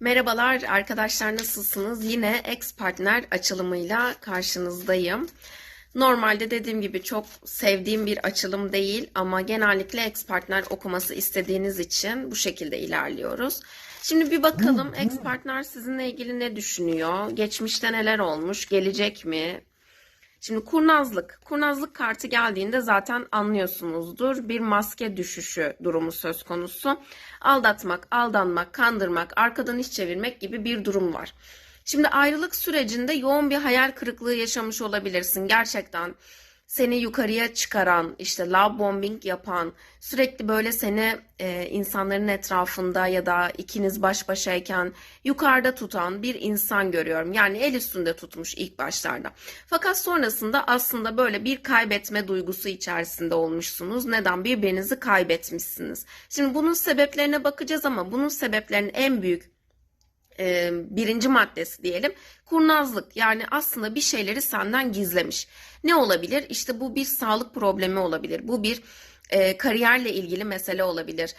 Merhabalar arkadaşlar nasılsınız? Yine ex partner açılımıyla karşınızdayım. Normalde dediğim gibi çok sevdiğim bir açılım değil ama genellikle ex partner okuması istediğiniz için bu şekilde ilerliyoruz. Şimdi bir bakalım ex partner sizinle ilgili ne düşünüyor? Geçmişte neler olmuş? Gelecek mi? Şimdi kurnazlık. Kurnazlık kartı geldiğinde zaten anlıyorsunuzdur. Bir maske düşüşü durumu söz konusu. Aldatmak, aldanmak, kandırmak, arkadan iş çevirmek gibi bir durum var. Şimdi ayrılık sürecinde yoğun bir hayal kırıklığı yaşamış olabilirsin. Gerçekten seni yukarıya çıkaran, işte love bombing yapan, sürekli böyle seni e, insanların etrafında ya da ikiniz baş başayken yukarıda tutan bir insan görüyorum. Yani el üstünde tutmuş ilk başlarda. Fakat sonrasında aslında böyle bir kaybetme duygusu içerisinde olmuşsunuz. Neden? Birbirinizi kaybetmişsiniz. Şimdi bunun sebeplerine bakacağız ama bunun sebeplerinin en büyük e, birinci maddesi diyelim kurnazlık yani aslında bir şeyleri senden gizlemiş. Ne olabilir? İşte bu bir sağlık problemi olabilir. Bu bir e, kariyerle ilgili mesele olabilir.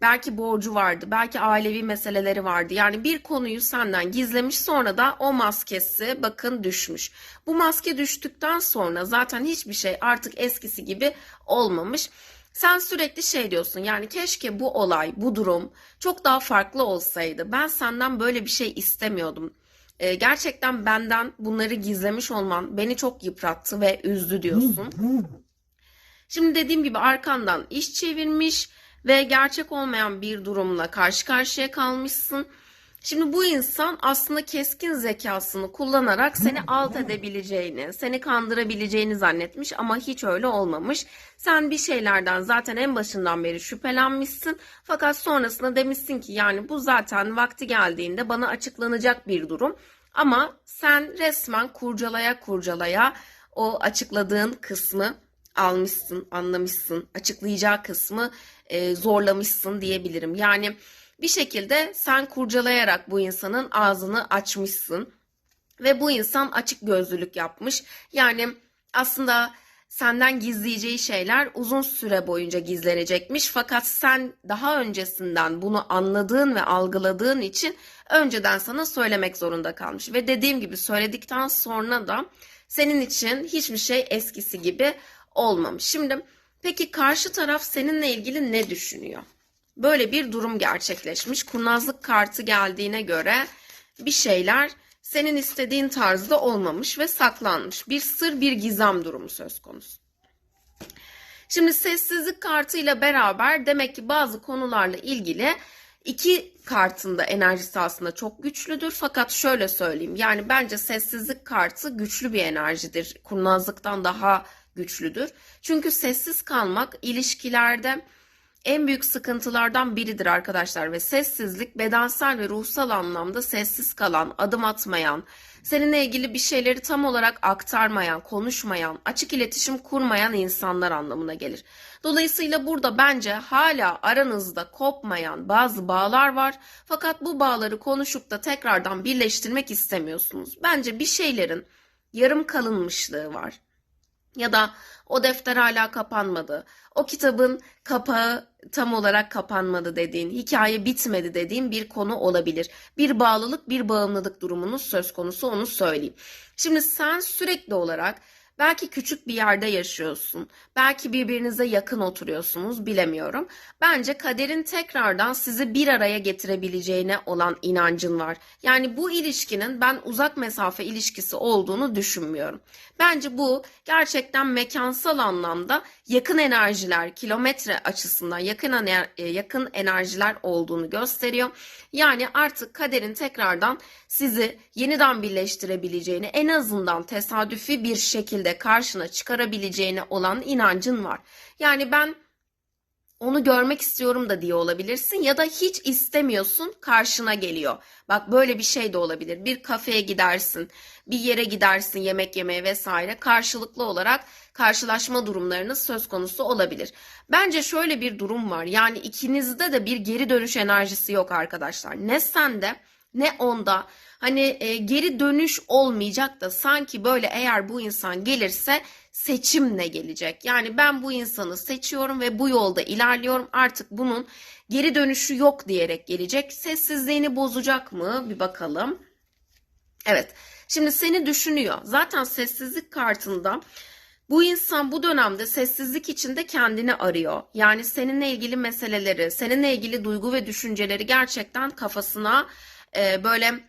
Belki borcu vardı, belki ailevi meseleleri vardı. Yani bir konuyu senden gizlemiş sonra da o maskesi bakın düşmüş. Bu maske düştükten sonra zaten hiçbir şey artık eskisi gibi olmamış. Sen sürekli şey diyorsun yani keşke bu olay, bu durum çok daha farklı olsaydı. Ben senden böyle bir şey istemiyordum. Ee, gerçekten benden bunları gizlemiş olman beni çok yıprattı ve üzdü diyorsun. Şimdi dediğim gibi arkandan iş çevirmiş ve gerçek olmayan bir durumla karşı karşıya kalmışsın. Şimdi bu insan aslında keskin zekasını kullanarak seni alt edebileceğini, seni kandırabileceğini zannetmiş ama hiç öyle olmamış. Sen bir şeylerden zaten en başından beri şüphelenmişsin. Fakat sonrasında demişsin ki yani bu zaten vakti geldiğinde bana açıklanacak bir durum. Ama sen resmen kurcalaya kurcalaya o açıkladığın kısmı almışsın, anlamışsın. Açıklayacağı kısmı e, zorlamışsın diyebilirim. Yani bir şekilde sen kurcalayarak bu insanın ağzını açmışsın ve bu insan açık gözlülük yapmış. Yani aslında senden gizleyeceği şeyler uzun süre boyunca gizlenecekmiş. Fakat sen daha öncesinden bunu anladığın ve algıladığın için önceden sana söylemek zorunda kalmış. Ve dediğim gibi söyledikten sonra da senin için hiçbir şey eskisi gibi olmamış. Şimdi peki karşı taraf seninle ilgili ne düşünüyor? Böyle bir durum gerçekleşmiş. Kurnazlık kartı geldiğine göre bir şeyler senin istediğin tarzda olmamış ve saklanmış. Bir sır, bir gizem durumu söz konusu. Şimdi sessizlik kartıyla beraber demek ki bazı konularla ilgili iki kartın da enerjisi aslında çok güçlüdür. Fakat şöyle söyleyeyim. Yani bence sessizlik kartı güçlü bir enerjidir. Kurnazlıktan daha güçlüdür. Çünkü sessiz kalmak ilişkilerde en büyük sıkıntılardan biridir arkadaşlar ve sessizlik bedensel ve ruhsal anlamda sessiz kalan, adım atmayan, seninle ilgili bir şeyleri tam olarak aktarmayan, konuşmayan, açık iletişim kurmayan insanlar anlamına gelir. Dolayısıyla burada bence hala aranızda kopmayan bazı bağlar var fakat bu bağları konuşup da tekrardan birleştirmek istemiyorsunuz. Bence bir şeylerin yarım kalınmışlığı var ya da o defter hala kapanmadı. O kitabın kapağı tam olarak kapanmadı dediğin, hikaye bitmedi dediğin bir konu olabilir. Bir bağlılık, bir bağımlılık durumunuz söz konusu onu söyleyeyim. Şimdi sen sürekli olarak Belki küçük bir yerde yaşıyorsun. Belki birbirinize yakın oturuyorsunuz, bilemiyorum. Bence kaderin tekrardan sizi bir araya getirebileceğine olan inancın var. Yani bu ilişkinin ben uzak mesafe ilişkisi olduğunu düşünmüyorum. Bence bu gerçekten mekansal anlamda yakın enerjiler, kilometre açısından yakın e, yakın enerjiler olduğunu gösteriyor. Yani artık kaderin tekrardan sizi yeniden birleştirebileceğini en azından tesadüfi bir şekilde karşına çıkarabileceğine olan inancın var. Yani ben onu görmek istiyorum da diye olabilirsin ya da hiç istemiyorsun karşına geliyor. Bak böyle bir şey de olabilir. Bir kafeye gidersin, bir yere gidersin yemek yemeye vesaire karşılıklı olarak karşılaşma durumlarınız söz konusu olabilir. Bence şöyle bir durum var. Yani ikinizde de bir geri dönüş enerjisi yok arkadaşlar. Ne sende ne onda hani e, geri dönüş olmayacak da sanki böyle eğer bu insan gelirse seçimle gelecek. Yani ben bu insanı seçiyorum ve bu yolda ilerliyorum. Artık bunun geri dönüşü yok diyerek gelecek. Sessizliğini bozacak mı? Bir bakalım. Evet. Şimdi seni düşünüyor. Zaten sessizlik kartında bu insan bu dönemde sessizlik içinde kendini arıyor. Yani seninle ilgili meseleleri, seninle ilgili duygu ve düşünceleri gerçekten kafasına e, böyle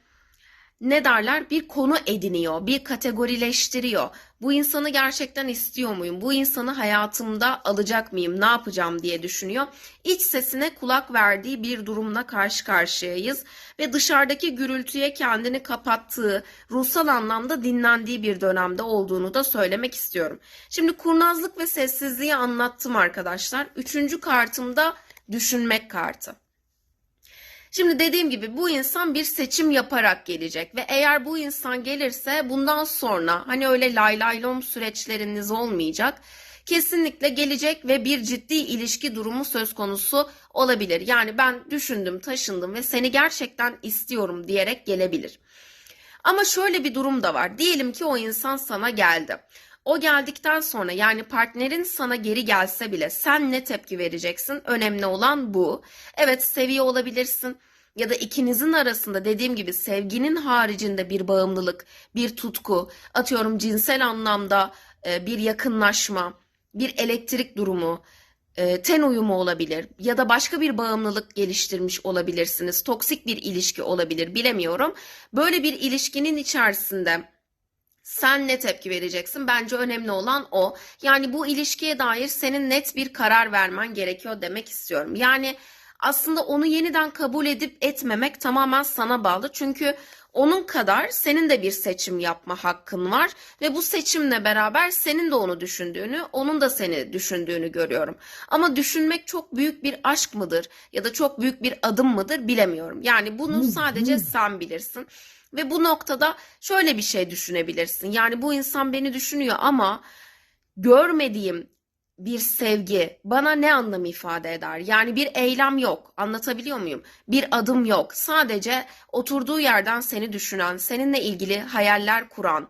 ne derler bir konu ediniyor, bir kategorileştiriyor. Bu insanı gerçekten istiyor muyum? Bu insanı hayatımda alacak mıyım? Ne yapacağım diye düşünüyor. İç sesine kulak verdiği bir durumla karşı karşıyayız ve dışarıdaki gürültüye kendini kapattığı, ruhsal anlamda dinlendiği bir dönemde olduğunu da söylemek istiyorum. Şimdi kurnazlık ve sessizliği anlattım arkadaşlar. Üçüncü kartımda düşünmek kartı. Şimdi dediğim gibi bu insan bir seçim yaparak gelecek ve eğer bu insan gelirse bundan sonra hani öyle lay süreçleriniz olmayacak. Kesinlikle gelecek ve bir ciddi ilişki durumu söz konusu olabilir. Yani ben düşündüm, taşındım ve seni gerçekten istiyorum diyerek gelebilir. Ama şöyle bir durum da var. Diyelim ki o insan sana geldi. O geldikten sonra yani partnerin sana geri gelse bile sen ne tepki vereceksin? Önemli olan bu. Evet seviyor olabilirsin ya da ikinizin arasında dediğim gibi sevginin haricinde bir bağımlılık, bir tutku, atıyorum cinsel anlamda e, bir yakınlaşma, bir elektrik durumu, e, ten uyumu olabilir ya da başka bir bağımlılık geliştirmiş olabilirsiniz. Toksik bir ilişki olabilir bilemiyorum. Böyle bir ilişkinin içerisinde sen ne tepki vereceksin? Bence önemli olan o. Yani bu ilişkiye dair senin net bir karar vermen gerekiyor demek istiyorum. Yani aslında onu yeniden kabul edip etmemek tamamen sana bağlı. Çünkü onun kadar senin de bir seçim yapma hakkın var ve bu seçimle beraber senin de onu düşündüğünü, onun da seni düşündüğünü görüyorum. Ama düşünmek çok büyük bir aşk mıdır ya da çok büyük bir adım mıdır bilemiyorum. Yani bunu sadece sen bilirsin. Ve bu noktada şöyle bir şey düşünebilirsin. Yani bu insan beni düşünüyor ama görmediğim bir sevgi bana ne anlam ifade eder? Yani bir eylem yok. Anlatabiliyor muyum? Bir adım yok. Sadece oturduğu yerden seni düşünen, seninle ilgili hayaller kuran,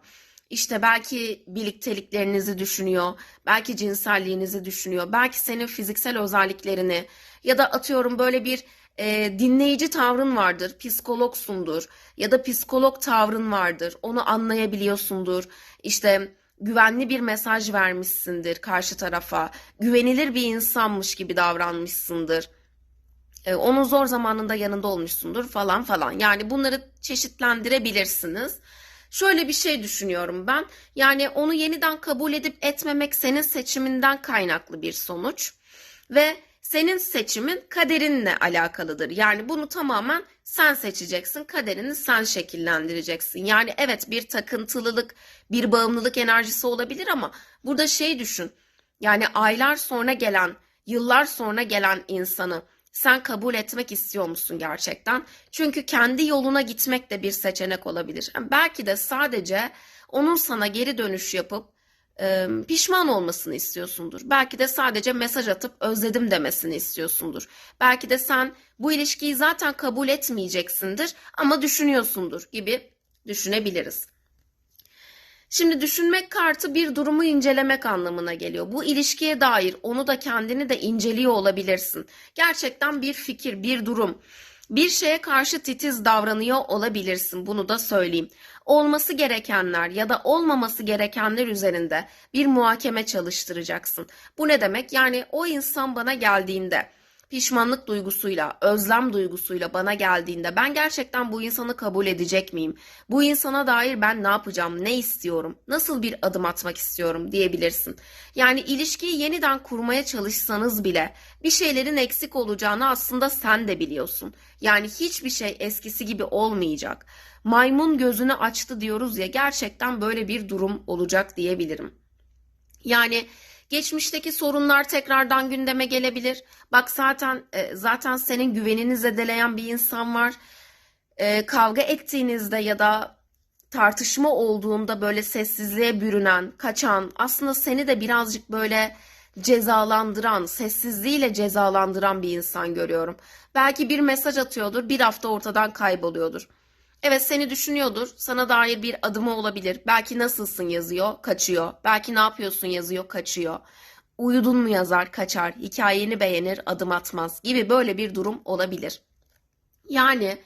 işte belki birlikteliklerinizi düşünüyor, belki cinselliğinizi düşünüyor, belki senin fiziksel özelliklerini ya da atıyorum böyle bir e, dinleyici tavrın vardır, psikologsundur ya da psikolog tavrın vardır, onu anlayabiliyorsundur. İşte güvenli bir mesaj vermişsindir karşı tarafa, güvenilir bir insanmış gibi davranmışsındır. E, onun zor zamanında yanında olmuşsundur falan falan. Yani bunları çeşitlendirebilirsiniz. Şöyle bir şey düşünüyorum ben. Yani onu yeniden kabul edip etmemek senin seçiminden kaynaklı bir sonuç. Ve senin seçimin kaderinle alakalıdır. Yani bunu tamamen sen seçeceksin. Kaderini sen şekillendireceksin. Yani evet bir takıntılılık, bir bağımlılık enerjisi olabilir ama burada şey düşün. Yani aylar sonra gelen, yıllar sonra gelen insanı sen kabul etmek istiyor musun gerçekten? Çünkü kendi yoluna gitmek de bir seçenek olabilir. Yani belki de sadece onun sana geri dönüş yapıp e, pişman olmasını istiyorsundur. Belki de sadece mesaj atıp özledim demesini istiyorsundur. Belki de sen bu ilişkiyi zaten kabul etmeyeceksindir ama düşünüyorsundur gibi düşünebiliriz. Şimdi düşünmek kartı bir durumu incelemek anlamına geliyor. Bu ilişkiye dair onu da kendini de inceliyor olabilirsin. Gerçekten bir fikir, bir durum, bir şeye karşı titiz davranıyor olabilirsin. Bunu da söyleyeyim olması gerekenler ya da olmaması gerekenler üzerinde bir muhakeme çalıştıracaksın. Bu ne demek? Yani o insan bana geldiğinde pişmanlık duygusuyla, özlem duygusuyla bana geldiğinde ben gerçekten bu insanı kabul edecek miyim? Bu insana dair ben ne yapacağım, ne istiyorum, nasıl bir adım atmak istiyorum diyebilirsin. Yani ilişkiyi yeniden kurmaya çalışsanız bile bir şeylerin eksik olacağını aslında sen de biliyorsun. Yani hiçbir şey eskisi gibi olmayacak. Maymun gözünü açtı diyoruz ya gerçekten böyle bir durum olacak diyebilirim. Yani Geçmişteki sorunlar tekrardan gündeme gelebilir. Bak zaten e, zaten senin güvenini zedeleyen bir insan var. E, kavga ettiğinizde ya da tartışma olduğunda böyle sessizliğe bürünen, kaçan, aslında seni de birazcık böyle cezalandıran, sessizliğiyle cezalandıran bir insan görüyorum. Belki bir mesaj atıyordur, bir hafta ortadan kayboluyordur. Evet seni düşünüyordur. Sana dair bir adımı olabilir. Belki nasılsın yazıyor, kaçıyor. Belki ne yapıyorsun yazıyor, kaçıyor. Uyudun mu yazar, kaçar. Hikayeni beğenir, adım atmaz gibi böyle bir durum olabilir. Yani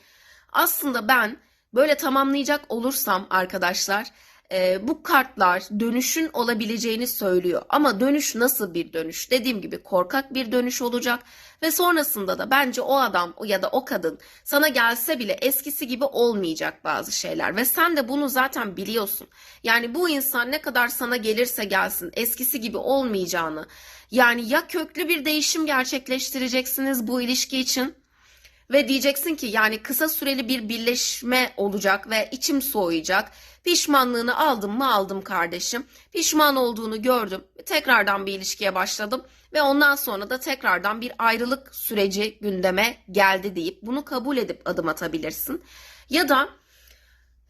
aslında ben böyle tamamlayacak olursam arkadaşlar e, bu kartlar dönüşün olabileceğini söylüyor. Ama dönüş nasıl bir dönüş? Dediğim gibi korkak bir dönüş olacak ve sonrasında da bence o adam ya da o kadın sana gelse bile eskisi gibi olmayacak bazı şeyler ve sen de bunu zaten biliyorsun. Yani bu insan ne kadar sana gelirse gelsin eskisi gibi olmayacağını yani ya köklü bir değişim gerçekleştireceksiniz bu ilişki için ve diyeceksin ki yani kısa süreli bir birleşme olacak ve içim soğuyacak. Pişmanlığını aldım mı aldım kardeşim. Pişman olduğunu gördüm. Tekrardan bir ilişkiye başladım ve ondan sonra da tekrardan bir ayrılık süreci gündeme geldi deyip bunu kabul edip adım atabilirsin. Ya da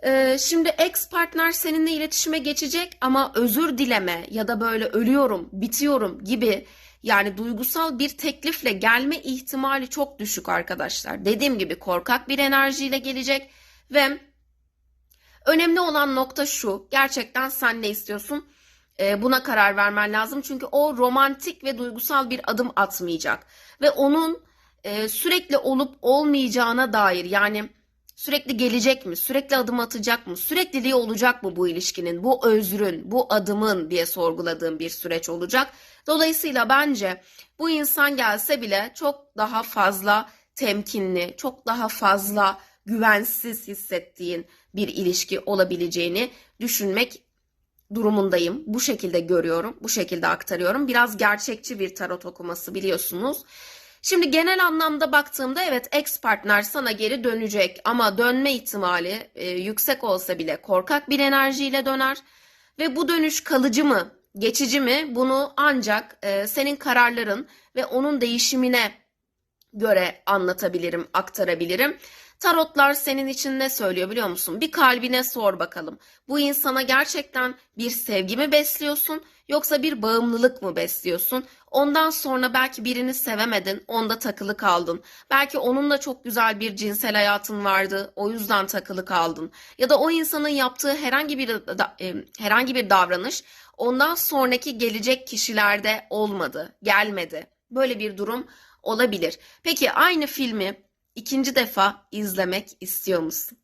ee, şimdi ex partner seninle iletişime geçecek ama özür dileme ya da böyle ölüyorum, bitiyorum gibi yani duygusal bir teklifle gelme ihtimali çok düşük arkadaşlar. Dediğim gibi korkak bir enerjiyle gelecek ve önemli olan nokta şu. Gerçekten sen ne istiyorsun? Ee, buna karar vermen lazım. Çünkü o romantik ve duygusal bir adım atmayacak. Ve onun e, sürekli olup olmayacağına dair yani Sürekli gelecek mi? Sürekli adım atacak mı? Sürekliliği olacak mı bu ilişkinin, bu özrün, bu adımın diye sorguladığım bir süreç olacak. Dolayısıyla bence bu insan gelse bile çok daha fazla temkinli, çok daha fazla güvensiz hissettiğin bir ilişki olabileceğini düşünmek durumundayım. Bu şekilde görüyorum, bu şekilde aktarıyorum. Biraz gerçekçi bir tarot okuması biliyorsunuz. Şimdi genel anlamda baktığımda evet ex partner sana geri dönecek. Ama dönme ihtimali e, yüksek olsa bile korkak bir enerjiyle döner. Ve bu dönüş kalıcı mı, geçici mi? Bunu ancak e, senin kararların ve onun değişimine göre anlatabilirim, aktarabilirim. Tarotlar senin için ne söylüyor biliyor musun? Bir kalbine sor bakalım. Bu insana gerçekten bir sevgi mi besliyorsun yoksa bir bağımlılık mı besliyorsun? Ondan sonra belki birini sevemedin, onda takılı kaldın. Belki onunla çok güzel bir cinsel hayatın vardı, o yüzden takılı kaldın. Ya da o insanın yaptığı herhangi bir herhangi bir davranış ondan sonraki gelecek kişilerde olmadı, gelmedi. Böyle bir durum olabilir. Peki aynı filmi ikinci defa izlemek istiyor musun?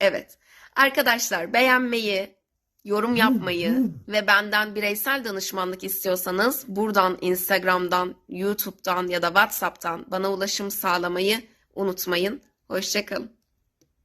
Evet. Arkadaşlar beğenmeyi, yorum yapmayı ve benden bireysel danışmanlık istiyorsanız buradan Instagram'dan, YouTube'dan ya da WhatsApp'tan bana ulaşım sağlamayı unutmayın. Hoşçakalın.